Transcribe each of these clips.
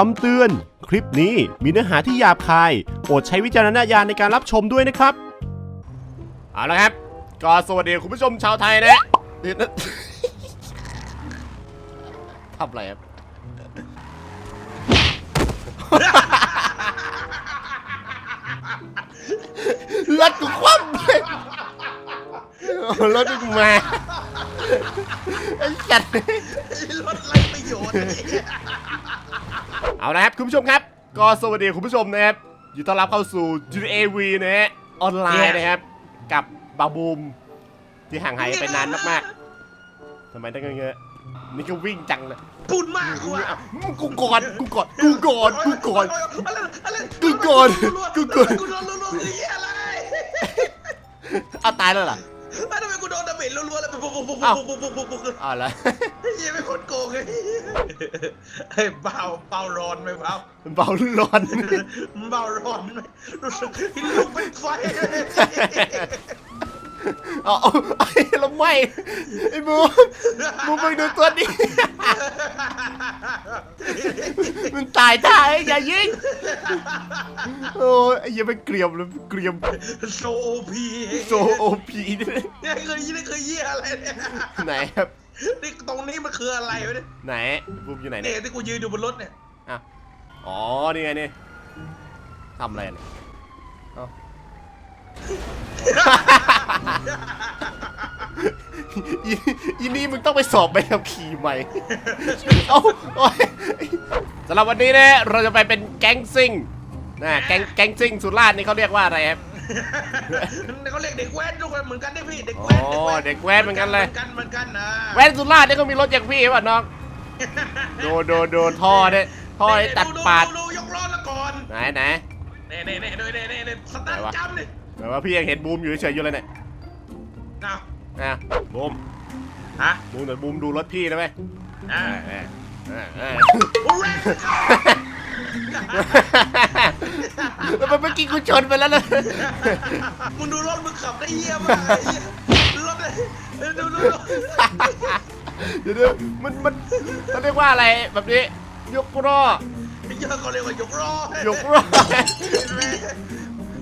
คำเตือน คลิปนี้มีเนื้อหาที่หยาบคาย โปรดใช้วิจารณญาณในการรับชมด้วยนะครับ เอาละครับ ก็สวัสดีคุณผู้ชมชาวไทยนะเดี๋ยวนะทำอะไรครับรถกูคว่ำเลย รถกูมาไอ้จัด รถไรประโยชน์เนี่ยเอาละครับ คุณผู้ชมครับ ก็สวัสดีคุณผู้ชมนะครับยินดีต้อนรับเข้าสู่ GTA V นะฮะออนไลน์นะครับ กับบาบูม ที่ห่างหายไปนานมากๆทำไมต้องเงี้ยๆนี่ก็วิ่งจังเลยพูดมากว่ะกูก่อนกูก่อนกูก่อนกูก่อนอะไรอะไรกูก่อนกูก่อนกูโดนรัวๆไอ้เหี้ยอะไรเอาตายแล้วเหรอ ไอ้ทำไมกูโดนดาเมจรัวๆแล้วปุ๊บปุ๊บปุ๊บอ้าวปุ๊บปุ๊บปุ๊บปุ๊บปุ๊บเอาละไอ้เหี้ยไม่คนโกงเลยเฮ้ยเบาเบาร้อนไหมเบาเบาร้อนเบาร้อนไหมรู้สึกที่ลูกเป็นไฟ เอาเอาไอ้เราไม่ไอ้บูมบูมมึงดูตัวนี้ มึงตายท่าไอ้อย่ายิงโอ้ยไอ้เหี้ยังไม่เกรียมเลยเกรียมโซโอพีโซโอพีด้วยเนี่ยเคยยี่นี่เคยยี่อะไรเนี่ยไหนครับนี่ตรงนี้มันคืออะไรวะเนี่ยไหนบูมอยู่ไหนเนี่เนี่ยยที่กูยืนอยู่บนรถเนี่ย อะอ๋อนี่ไงนี่ทำอะไรเนี่ยเอ้า อีอีนี่มึงต้องไปสอบใบขับขี่ใหม่เอ้าโอ๊ยสำหรับวันนี้นะเราจะไปเป็นแก๊งซิ่งนะแก๊งแก๊งซิ่งสุราษฎร์นี่เขาเรียกว่าอะไรครับ เขาเรียกเด็กแว้นทุกคนเหมือนกันได้พี่เด็กอ๋แว้นอเด็กแว้นเหมือนกันเลย เหมือนกันเหมือนกันนะแว่นสุราษฎร์นี่ก็มีรถอย่างพี่ป่ะน้อง โดนโดนโดนท่อเนี่ยท่อเนี่ยตัดปาด ดูยกล้อละก่อนไหนไหน เน่เน่เน่เน่เน่เน่เน่สตาร์ทจำเลย แบบว่าพี่ยังเห็นบูมอยู่เฉยๆอยู่เลยเนี่ยเอานะบูมฮะบูมเดี๋ยวบูมดูรถพี่นะเว้ยอ่าเออเออเออ โอ้แรงแล้วมันเมื่อกี้กูชนไปแล้วนะมึงดูรถมึงขับได้เยี่ยมมากไอ้เหี้ยรถเลยดูดูดูเดี๋ยวเดี๋ยวมันมันเขาเรียกว่าอะไรแบบนี้ ยกล้อไอ้เหี้ยเขาเรียกว่ายกล้อยกล้อ เห็นไหม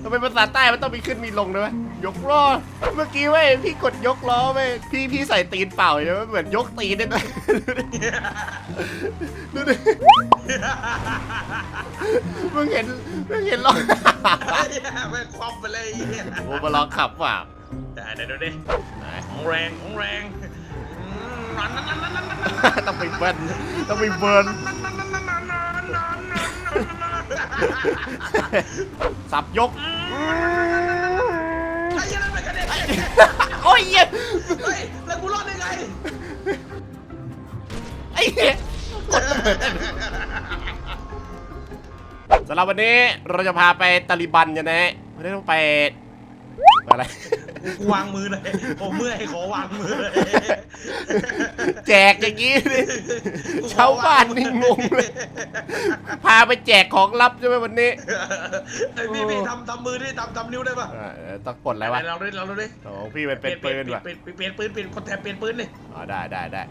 ทำไมภาษาใต้มันต้องมีขึ้นมีลงด้วยวะยกล้อ เมื่อกี้เว้ยพี่กดยกล้อเว้ยพี่พี่ใส่ตีนเปล่าใช่ไหมเหมือนยกตีนเนี่ยดูดิมึงเห็นมึงเห็นล้อแม่งคว่ำไปเลยไอ้เหี้ยโอ้มาลองขับเปล่าได้เดี๋ยวดูดิไหนของแรงของแรงอืมนั่นนั่นนั่นนั่นนั่นนั่นต้องไปเบิร์นต้องไปเบิร์น สับยก ไอ้เหี้ยนั่นเป็นกันเนี่ยโอ้ยเหี้ยเฮ้ยแล้วกูรอดได้ไงไอ้เหี้ยกดระเบิดสำหรับวันนี้เราจะพาไปตาลิบันกันนะฮะไม่ได้ต้องไป อะไร กูวางมือเลยโอ้เมื่อยขอวางมือเลยแจกอย่างนี้ดิชาวบ้านนี่งงเลย พาไปแจกของลับใช่ไหมวันนี้ไอ้พี่พี่ทำทำมือดิทำทำนิ้วได้ปะเออต้องกดอะไรวะเราดิเราดิโอ้พี่มันเป็นปืนว่ะเปลี่ยนเปลี่ยนปืนเปลี่ยนคนแทบเปลี่ยนปืนดิอ๋อได้ได้ได้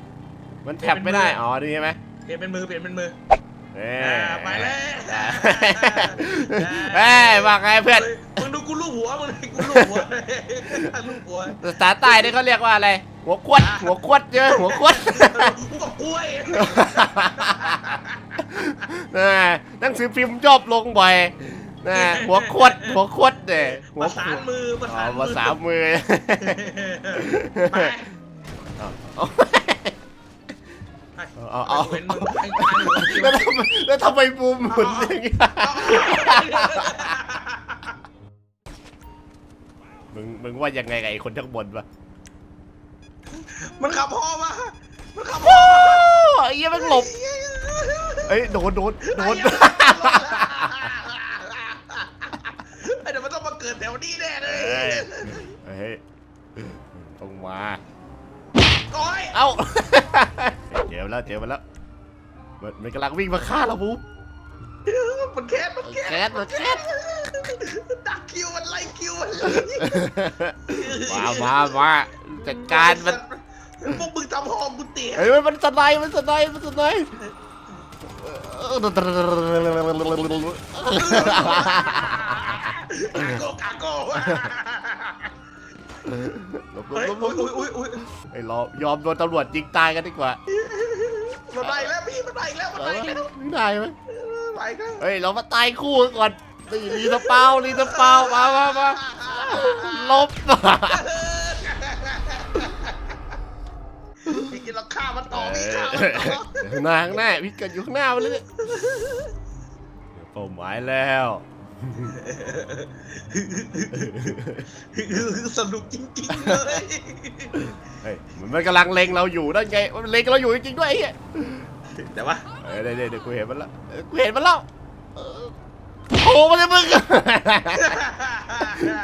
มันแท็บไม่ได้อ๋อนี่ใช่ไหมเปลี่ยนเป็นมือเปลี่ยนเป็นมือเอ้อ่าไปแล้วเอ้ยว่าไงเพื่อนมึงดู กูลูบหัวมึงเลยกูลูบหัวเลยลูบหัวภาษาใต้นี่เขาเรียกว่าอะไร หัวควด หัวควดใช่ไหมหัวควดกูกับกล้วยนะหนังสือพิมพ์ชอบลงบ่อยนะหัวควด หัวควดเนี่ยหัวประคสาวดนมือประอ๋อสานมืภาษามือ ไปเอาเอาเอาเว้นมึงไอ้ทางหัวคิวแล้วทำไมแล้วทำไมบูมหมุนอย่างเงี้ยมึง มึงว่ายังไงกับไอ้คนข้างบนวะมันขับพ่อมา มันขับโอ้ไอ้เหี้ยมันหลบเอ้ยโดนโดนโดนไอ้เดี๋ยวมันต้องมาเกิดแถวนี้แน่เลยเฮ้ยเฮ้ยต้องมา โอ้ยเอ้าเจอมาแล้วเจอมาแล้วมันมันกำลังวิ่งมาฆ่าเราบูมมันแคสมันแคสแคสมันแคส ดักคิวมันไล่คิวมันมามามาจัดการมันพวกมึงทำห้องกูเตี๋ยเฮ้ยมันมันสไนด์มันสไนด์มันสไนด์เอโกกาโก้หลบหลเฮ้ยบหลบหลอุ้บยอุ้ยอุ้ยไอ้เรายอมโดนตำรวจยิงตายกันดีกว่ามันไปแล้วพี่มันไปแล้วมันเอไปอแล้วไม่ได้ไหมไปแล้วเฮ้ยเรามาตายคู่กันก่อน นี่รีสเปารีสเปามามามาลบพี่กินเราฆ่ามันต่อเอพี่ฆ่าอมันต่อข้างหน้าข้างหน้าพี่เกิดอยู่ข้างหน้ามาเลยเป้าหมายแล้ว สนุกจริงๆเลยเฮ้ยมันกำลังเล็งเราอยู่นั่นไงมันเล็งเราอยู่จริงๆด้วยไอ้เหี้ยแต่ว่าเออเดี๋ยวเดี๋ยวเดี๋ยวกูเห็นมันแล้วเออกูเห็นมันแล้วเออ โอ้มันจะมึง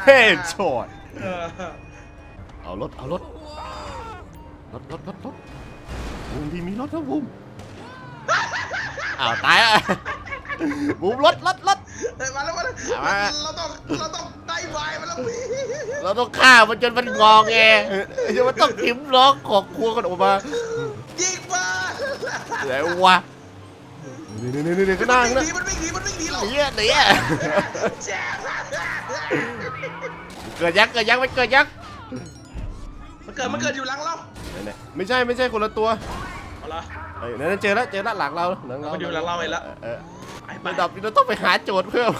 เฮ้ยโชดเออเอารถเอารถรถรถรถรถบูมพี่มีรถนะบูมอ้าวตายอะบูมรถรถรถ เฮ้ยมาแล้วมาแล้วเอามา เราต้องเราต้องได้วายมาแล้วพี่เราต้องฆ่ามันจนมันงอแงเดี๋ยวมันต้องทิมล้อของครัวกันออกมายิงมา ไหนวะ นี่นี่นี่นี่ข้างหน้าข้างหน้ามันวิ่งหนีมันวิ่งหนีเราเหี้ยเหี้ยแจ๊บเกิดยักษ์เกิดยักษ์มันเกิดยักษ์มันเกิดมันเกิดอยู่หลังเราไหนๆไม่ใช่ไม่ใช่คนละตัวเอาละเอ้ยนั่นเจอแล้วเจอแล้วหลังเราหลังเรามันอยู่หลังเราเองละเออไปเอไปอระดับนี้เราต้องไปหาโจทย์เพิ่ม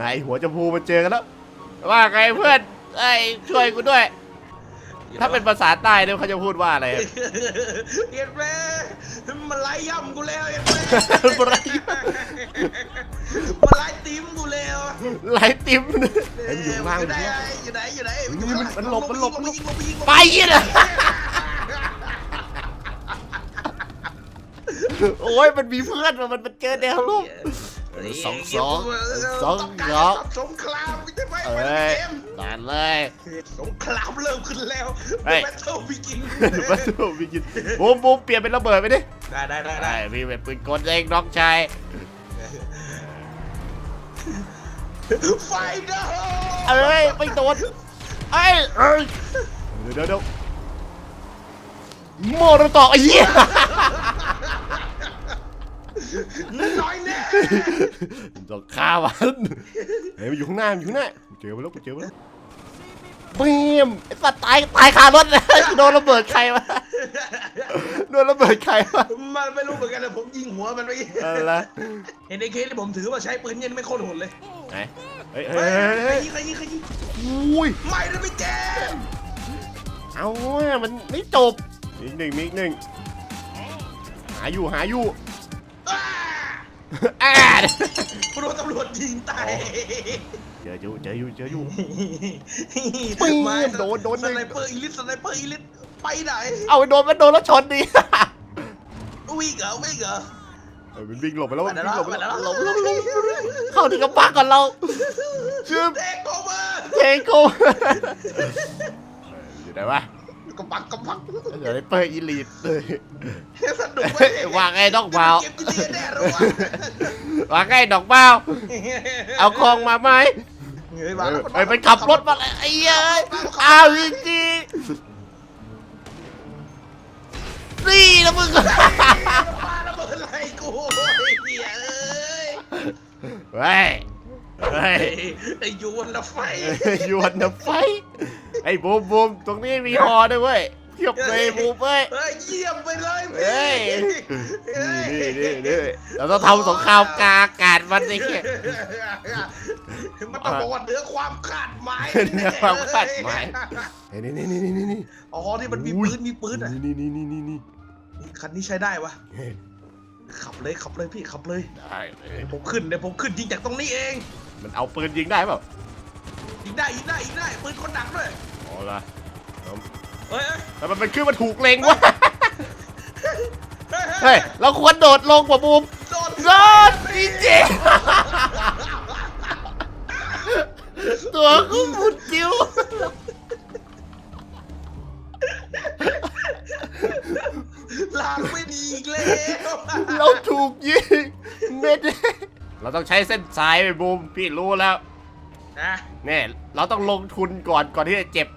นายหัวจมูมันเจอกันแล้วว่าไงเพื่อนไอ้ยช่วยกูด้วย ถ้าเป็นภาษาใต้เนี่ยเขาจะพูดว่าอะไรเห็นไหมมันไล่ย่ำกูแล้วเห็นไหมมันไล่มันไล่ติ้มกูแล้วไหลติมเฮ้ยมันอยู่ข้างล่างออยู่ยู่ไหนเนี่ยอยู่ไหนอยู่ไหนมันมันมันหลบมันหลบลงไปยิงลงไปยิงลงไปไปยิงยิงอะโอ้ยมันมีเพื่อนว่ะมันมันเจอแนวลูก สองสองสองต้องการสองสงครามใช่ไหมเอ้มันยเกมนานเลยสงครามเริ่มขึ้นแล้วเฮ้ยแบทเทิลบิกินวัตถุวิกินบูมบูมเปลี่ยนเป็นระเบิดไปดิได้ได้ได้ได้ได้พี่เป็นปืนกลเองน้องชายไฟเดอร์เอ้ยไม่โดนเอ้ยเอ้ยเดี๋ยวเดี๋ยวเดี๋ยวโมโรโตะไอ้เหี้ย น้อยแน่ต้องฆ่ามันเฮ้ยมันอยู่ข้างหน้ามันอยู่ข้างหน้ากูเจอมันแล้วกูเจอมันแล้วเบีมไอ้สัตว์ตายตายคารถเลยโดนระเบิดใครวะโดนระเบิดใครวะมันไม่รู้เหมือนกันแต่ผมยิงหัวมันไปอะไรเห็นในเคสที่ผมถือว่าใช้ปืนเย็นไม่โคตรโหดเลยไหนเฮ้ยเฮ้เฮ้ยยใครเฮ้ยยิงใครยิงใครยิงอุ้ยไม่ได้ไม่แจมเอาอะมันไม่จบมีอีกหนึ่งมีอีกหนึ่งหาอยู่หาอยู่ อ้าอ่าโดนตำรวจยิงตายเจออยู่เจออยู่เจออยู่ไม่โดนโดน สไนเปอร์อีลิทสไนเปอร์อีลิทไปไหนเอาไปโดนมันโดนแล้วชนดิ วิ่งเหรอวิ่งเหรอเออมันวิ่งหลบไปแล้วไปมันแล้ววิ่งหลบไปไปแล้วแล้วหลบหลบหลบเข้าที่กระปักก่อนเราชื่อเด็กโอเวอร์เจโกอยู่ไหนวะ กระปักกระปักเดี๋ยวได้เปิดอีลีดเลยสนุกไปวางไอ้ดอกเบาเก็บจีแน่รู้วะวางไอ้ดอกเบาเอาคองมาไหมเฮ้ยเอมาอแล้วเอ้ยมันขับรถมาเลยไอ้เอ้ยอ้าวจริงๆนี่นะมึงมาแล้วเบิดอะไรกูไอ้เหี้ยเอ้ยเฮ้ย เฮ้ยไอ้ยูวันละไฟยวนนะไฟ ไอ้บูมบูมตรงนี้มีฮอด้วยเว้ยเพียบเลยบูมเว้ย เฮ้ยเยี่ยมไปเลยเฮ้ยเฮ้ยนี่นี่นี่เราต้องทำสงครามกลางอากาศมันไอ้เหี้ยมันต้องบอกว่าเหนือความคาดหมายเหนือความคาดหมายเฮ้ยนี่นี่นี่นี่นี่อ๋อที่มันมีอุ้ยปืนมีปืนอะนี่นี่นี่นี่นี่คันนี้ใช้ได้วะเฮ้ยขับเลยขับเลยพี่ขับเลยได้เลยผมขึ้นเดี๋ยวผมขึ้นยิงจากตรงนี้เอง มันเอาปืนยิงได้เปล่ายิงได้ยิงได้ยิงได้ปืนคนดักด้วยอ๋อละเฮ้ยเฮ้ยแต่มันเป็นขึ้นมาถูกเล็งวะเฮ้ยเฮ้ยเราควรโดดลงกว่าบูมโดนโดดจริงๆตัวกูหมุนจิ้วลางไม่ดีอีกแล้วเราถูกยิงเม็ด เราต้องใช้เส้นสายไปบูมพี่รู้แล้วนะเนี่ยเราต้องลงทุนก่อนก่อนที่จะเจ็บ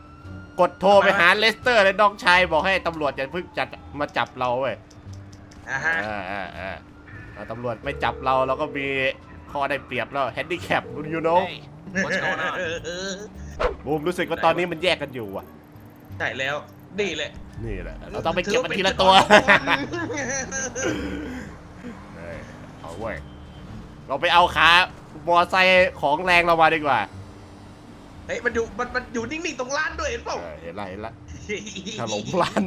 กดโทรไปหาเลสเตอร์และน้องชายบอกให้ตำรวจอย่าเพิ่งจัดมาจับเราเว้ยอ่าฮะเออเออเอออะตำรวจไม่จับเราเราก็มีข้อได้เปรียบแล้วแฮนดิแคปยูโน่ Hey, what's going on? บูมรู้สึกว่าตอนนี้มันแยกกันอยู่อะ ใช่แล้วดีเลยนี่แหละเราต้องไปเก็บมันทีละตัว เฮ้ยเอาเว้ย เราไปเอาขามอไซค์ของแรงเรามาดีกว่าเฮ้ยมันอยู่มันมันอยู่นิ่งๆตรงร้านด้วยเห็นเปล่าเออเห็นละเห็นละถล่มร้าน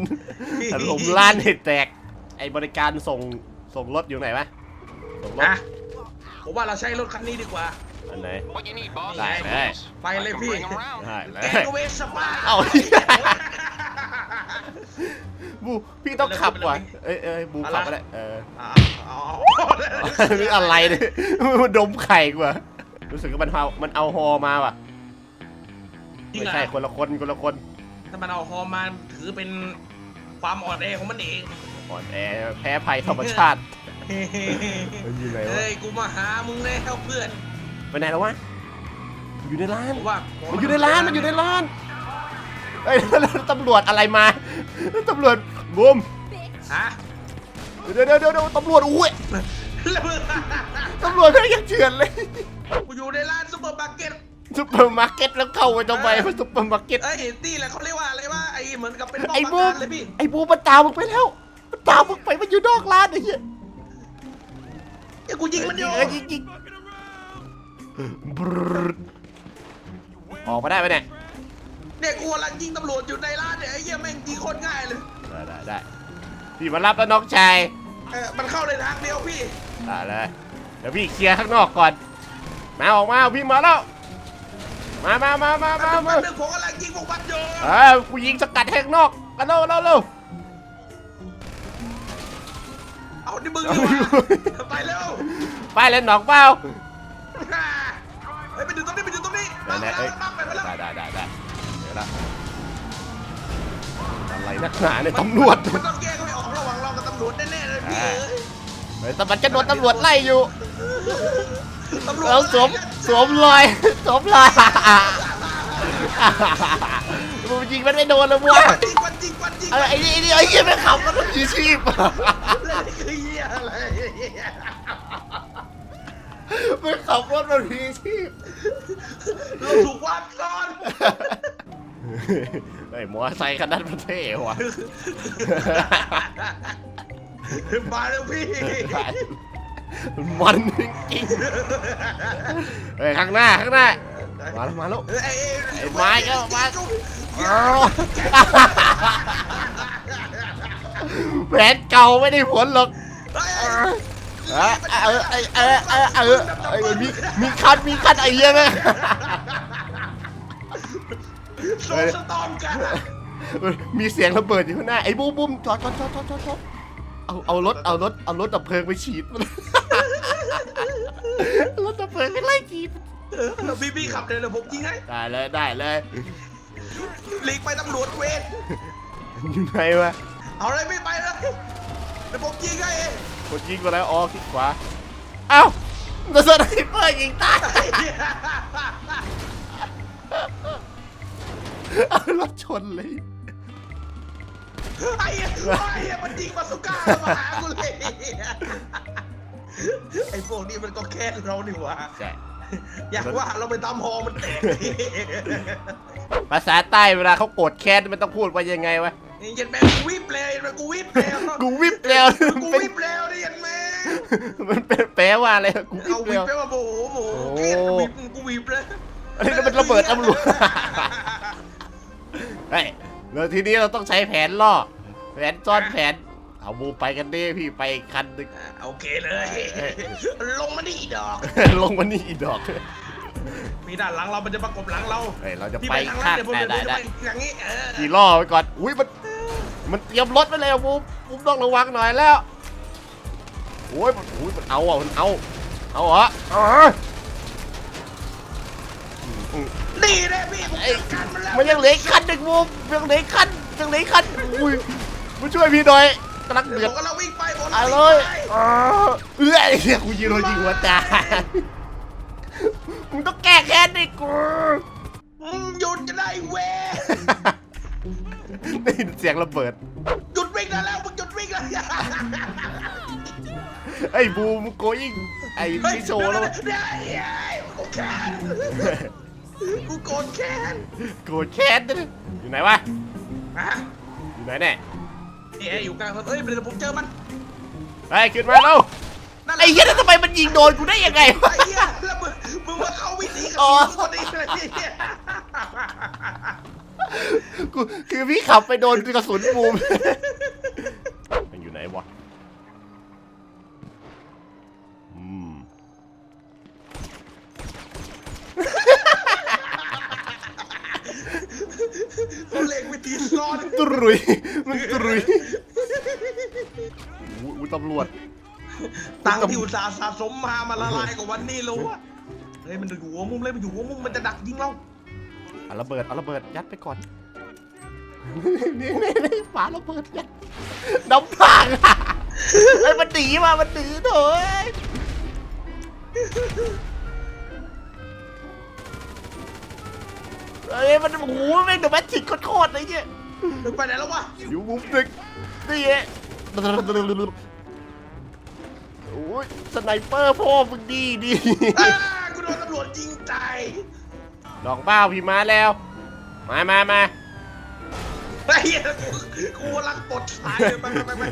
ถล่มร้านให้แตก ไอ้บริการส่งส่งรถอยู่ไหนวะส่งรถนะผมว่าเราใช้รถคันนี้ดีกว่า อันไหน What you need, boss? Right, Hey, right. boss. Bye, I can Levi. bring 'em around. ได้เลแกยก็เวสป้า เอ้า บูพี่ต้องขับว่ะเอ้ยเอ้ยบูขับก็ได้เอออ๋อนี่อะไรเนี่ยมันดมไข่กว่ารู้สึกว่ามันเอามันเอาฮอมาว่ะจริงไม่เหรอใช่คนละคนคนละคน ถ้ามันเอาฮอร์มาถือเป็นความอ่อนแอของมันเองอ่อนแอแพ้ภัยธรรมชาติมันอยู่ไหนวะเฮ้ยกูมาหามึงแล้วเพื่อนไปไหนแล้ววะอยู่ในร้านผมว่ามัมันอยู่ในร้านมันอยู่ในร้าน เอ้ยแล้วตำรวจอะไรมาตำรวจบูมฮะเดี๋ยวเดี๋ยวเดี๋ยวเดี๋ยวตำรวจอุ้ยแล้วมึงตำรวจไม่ยังเถื่อนเลยกูอยู่ในร้านซุปเปอร์มาร์เก็ตซุปเปอร์มาร์เก็ตแล้วเข้าไปทำไมซุปเปอร์มาร์เก็ตเอ้ยนี่แหละเขาเรียกว่าอะไรว่าไอ้เหมือนกับเป็นป้อมไอ้ปราบูมการเลยพี่ไอ้บูมมันตามมึงไปแล้วมันตามมึงไปมันอยู่นอกร้านไอ้เหี้ยไอ้กูยิงมันอยู่เยิงยิงบรึดออกมาได้ไหมเนี่ย เนี่ยกูกำลังยิงตำรวจอยู่ในร้านเนี่ยไอ้เหี้ยแม่งยิงโคตรง่ายเลยได้ได้ได้พี่มารับแล้วน้องชายเออมันเข้าในทางเดียวพี่ได้เลยเดี๋ยวพี่เคลียร์ข้างนอกก่อน มาออกมาพี่มาแล้วมามามามาแป๊มาบนึงมาแป๊บนึงผมกำลังยิงพวกมันอยู่เออกูยิงสกัดให้ข้างนอกกันเร็วเร็วเร็วเอาดิมึงอยู่วะไปเร็วไปเล่นหนองเปล่าเฮ้ยไปดูตรงนี้ไปดูตรงนี้ไหนไหนเอ้ยมาไปมาแล้วได้ได้ได้ได้เดี๋ยว ละอะไรนักหนาเนี่ยตำรวจมันต้องแยกไม่ออกระหว่างเรากับตำรวจแน่ๆเลยพี่อ่าเอ้ยเฮ้ยแต่มันจะโดนตำรวจไล่อยู่ตำรวจแล้วสวมสวมรอยสวมรอยมึงยิงมันไม่โดนเลยวะวันจริงวันจริงวันจริงเออไอ้นี่ไอ้นี่ไอ้เหี้ยไม่ขับมันต้องยีชีพเลยคือเหี้ยอะไรไม่ขับรถมันยีชีพเราถูกวางก่อน ไอ้ยมอไซค์คันนั้นมันเท่ว่ะมาเร็วพี่มันจริงๆเฮ้ยข้างหน้าข้างหน้า มาแล้วมาแล้ว เอ้ยเอ้ยไอ้ไม้ก็มาแผนเก่าไม่ได้ผลหรอก เอ้ยเออเออเออเออเออเออเออมีมีคันมีคันไอ้เหี้ยไหม โซนสตอมกันมีเสียงระเบิดอยู่ข้างหน้าไอ้บูมบูมจอดจอดจอดจอดจอดจอดเอาเอารถเอารถเอารถดับเพลิงไปฉีดมันรถดับเพลิงไปไล่ฉีดพี่พี่ขับเดี๋ยวผมยิงให้ได้เลยได้เลยหลีกไปตำรวจเวรอยู่ไหนวะเอาเลยไม่ไปเลยเดี๋ยวผมยิงให้เองกดยิงไปแล้วอ๋อคลิกขวาเอ้าโดนสไนเปอร์ยิงตาย เอารถชนเลย ไอ้เหี้ยไอ้เหี้ยมันยิงบาสุก้ามาหากูเลยไอ้พวกนี้มันก็แค้นเรานี่หว่าใช่ อยากว่าเราไปตามฮอมันแตกภาษาใต้เวลาเขาโกรธแค้นมันต้องพูดว่ายังไงวะ นี่ยันแม่งกูวิบเลยยันแม่งกูวิบแล้วกูวิบแล้วกูเป็นวิบแล้วนี่ยันแม่งมันเป็นแปลว่าอะไรกูวิเอาบวิแล้บว ไปว่าโมโหโมโหโอ้เครียดวิบกูวิบเลยอันนี้มันระเบิดตำรวจ เฮ้ยแล้วทีนี้เราต้องใช้แผนล่อ แผนซ่อนแผน เอาบูไปกันดิพี่ไปอีกคันหนึง อะโอเคเลยลงมานี่อีดอก ลงมานี่อีดอกมีด้านหลังเรา มันจะประกบหลังเราเฮ้ยเราจะพี่ไปไปทางนั้ข้านงเดี๋ยวผมได้เดี๋ยวผมจะได้ได้ไปอย่างนี้เออขี่ล่อไปก่อน อุ้ยมัน มันเตรียมรถไว้เลยอะบูมบูมต้องระวังหน่อยแล้ว โอ้ยมันโอ้ยมันเอาอะมันเอา เอาเหรอเอาเหรออืม อืมนี่เลยพี่ผมจัดการมันแล้วมันยังเหลืออีกคันหนึ่งบูมยังเหลืออีกคันยังเหลืออีกคันอุ้ยมาช่วยพี่หน่อยกำลังเดี๋เดืยอวดผมก็เราวิ่งไปผมเอาวิ่งเลยไปอ๋อเอื้อไอ้เหี้ยกูยิงโดนยิงหัวใจมึงต้องแก้แค้นดิกูมึงหยุดจะได้เว้ยได้ยินเสียงระเบิดหยุดวิ่งได้แล้วมึงหยุดวิ่งแล้วไอ้บูมโกยิงไอ้พี่โชว์แล้ว เดี๋ยวเดี๋ยวกูแค้น กูโกรธแค้นโกรธแค้นด้วยอยู่ไหนวะ อะอยู่ไหนเนี่ยนี่ไอ้อยู่กลางถนนเฮ้ยเดี๋ยวผมเจอมันไปขึ้นมาแล้วนั่นแหละไอ้เหี้ยแล้วทำไมมันยิงโดนกูได้ยังไงวะ ไอ้เหี้ยแล้วมึงมึงมาเข้าวิธีกับอ๋อกูคนนี้เลยเนี่ยกูคือพี่ขับไปโดนกระสุนบูม มันอยู่ไหนวะอืม เขาเล็งวิธีซ่อน ต รุยมันตรุยอู้อู้ตำรวจ ตังค์ที่อุตสาห์สะสมมามาละลายกับวันนี้แล้ววะเฮ้ยมันอยู่หัวมุมเลยมันอยู่หัวมุมมันจะดักยิงเราเอาระเบิดเอาระเบิดยัดไปก่อน นี่นี่นี่ฝาระเบิดยัดน้ำพังอะไอ้ยมันหนีมามันหนีโถยเอ้ยมันโอ้โหแม่งเดอะแมทชิกโคตรๆเลยเนี่ย มึงไปไหนแล้ววะอยู่มุมตึกนี่ไงโอ้ยสไนเปอร์พ่อมึงดีดีอ่ากูโดนตำรวจยิงตายลองเบ้าพี่มาแล้ว มามามาไอ้เหี้ยกูกูกำลังปลดสายเลยไปไปไปไป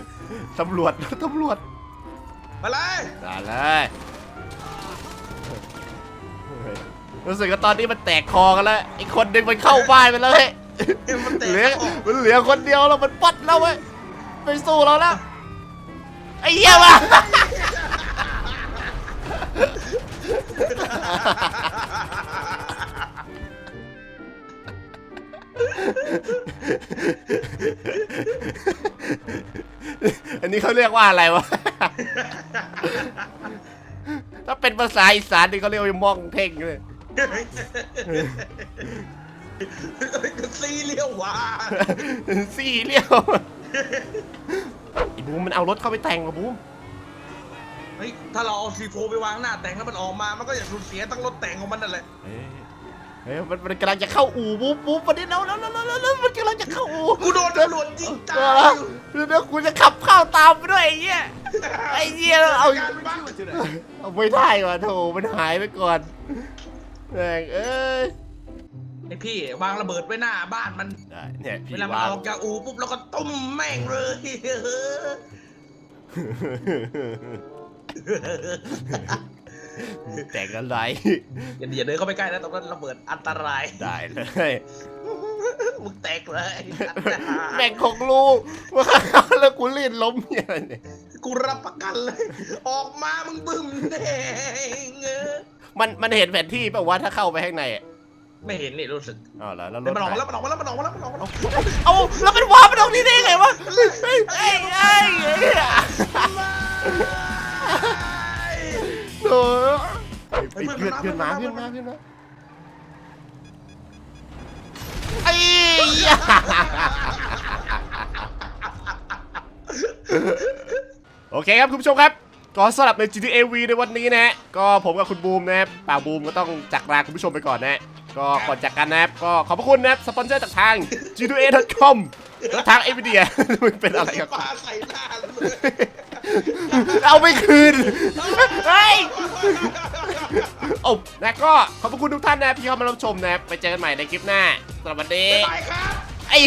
ตำรวจตำรวจไปเลยได้เลยรู้สึกว่าตอนนี้มันแตกคอกันแล้วไอ้คนหนึ่งมันเข้าบ้านไปแล้วเฮ้ย เอ็มมันเตะเหลือออก มันเหลือคนเดียวแล้วมันปัดแล้วเว้ยไปสู้เราแล้วไอ้เหี้ยมาอันนี้เขาเรียกว่าอะไรวะ ถ้าเป็นภาษาอีสานนี่เขาเรียกว่ามองเท่งเลย ซีเรียววานสี่เลี้ยวไอ้บูมมันเอารถเข้าไปแต่งกับบูมเฮ้ยถ้าเราเอาซีโฟไปวางหน้าแต่งแล้วมันออกมามันก็จะสูญเสียทั้งรถแต่งของมันนั่นแหละเฮ้ยเฮ้ยมันมันกำลังจะเข้าอู่บูมบูมมันนี่แล้วแล้วแล้วแล้วแล้วมันกำลังจะเข้าอู่กูโดนตำรวจยิงตาเอยอเดี๋ยวกูจะขับเข้าตามไปด้วยไอ้เหี้ยไอ้เหี้ยเอาการบ้า เอาไม่ได้ว่ะโถมันหายไปก่อนแม่งเอ้ย อพี่วางระเบิดไว้หน้าบ้านมัน ได้เนี่ยเวพี่ลามันวางออกจากอูปุ๊บเราก็ตุ้มแม่งเลยแต่งอะไรอย่าอย่าเดินเข้าไปใกล้นะตรงนั้นระเบิดอันตรายได้เลยมึงแตกเลยแม่งของลูกว่าแล้วกูเล่นล้มเนี่ยเนี่ยกูรับประกันเลย ออกมามึงบึ้มแดงเออมันมันเห็นแผนที่ป่ะว่าถ้าเข้าไปข้างในอะ ไม่เห็นนี่รู้สึกอ๋อแล้วแล้วรเดี๋ยถวมันออกมาหายแล้วมันออกมาแล้วมันออกมาแล้วมันออกมาแล้วเอาแล้วมันวาร์ปไปตรงนี้ได้ไงวะเฮ้ยเฮ้ยเฮ้ยเฮ้ยโถ่เฮ้ยเพื่อนเพื่อนมาเพื่อนมาเพื่อนมาไอ้เหี้ยโอเคครับคุณผู้ชมครับก็สำหรับใน GTA V ในวันนี้นะฮะก็ผมกับคุณบูมนะครับป่าบูมก็ต้องจากลาคุณผู้ชมไปก่อนนะฮะ ก็ก่อนจากกันนะครับก็ขอบพระคุณนะครับสปอนเซอร์จากทาง GTA.com และทาง Nvidia มันเป็นอะไรกับปาใส่หน้าเลยเอาไม่คืนเฮ้ยโอ้และก็ขอบพระคุณทุกท่านนะครับที่เข้ามารับชมนะครับไปเจอกันใหม่ในคลิปหน้าสำหรับวันนี้ไปครับไอ้